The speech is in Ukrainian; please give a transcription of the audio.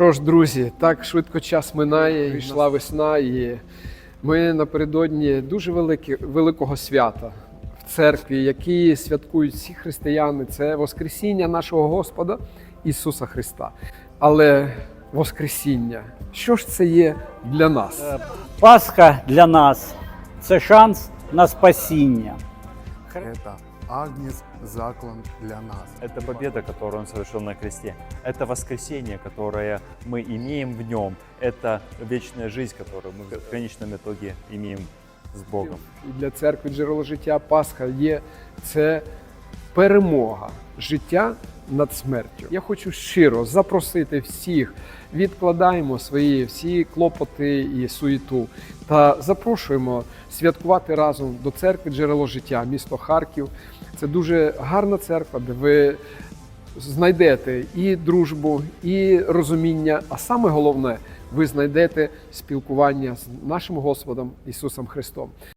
Що ж, друзі, так швидко час минає, йшла весна, і ми напередодні дуже великі, великого свята в церкві, які святкують всі християни. Це Воскресіння нашого Господа Ісуса Христа. Але Воскресіння, що ж це є для нас? Пасха для нас це шанс на спасіння. Это Агнец заклан для нас. Это победа, которую Он совершил на кресте. Это воскресение, которое мы имеем в Нем. Это вечная жизнь, которую мы в конечном итоге имеем с Богом. І для церкви джерело життя Пасха є це перемога життя над смертю. Я хочу щиро запросити всіх, відкладаємо свої всі клопоти і суєту та запрошуємо святкувати разом до церкви джерело життя, місто Харків. Це дуже гарна церква, де ви знайдете і дружбу, і розуміння, а саме головне, ви знайдете спілкування з нашим Господом Ісусом Христом.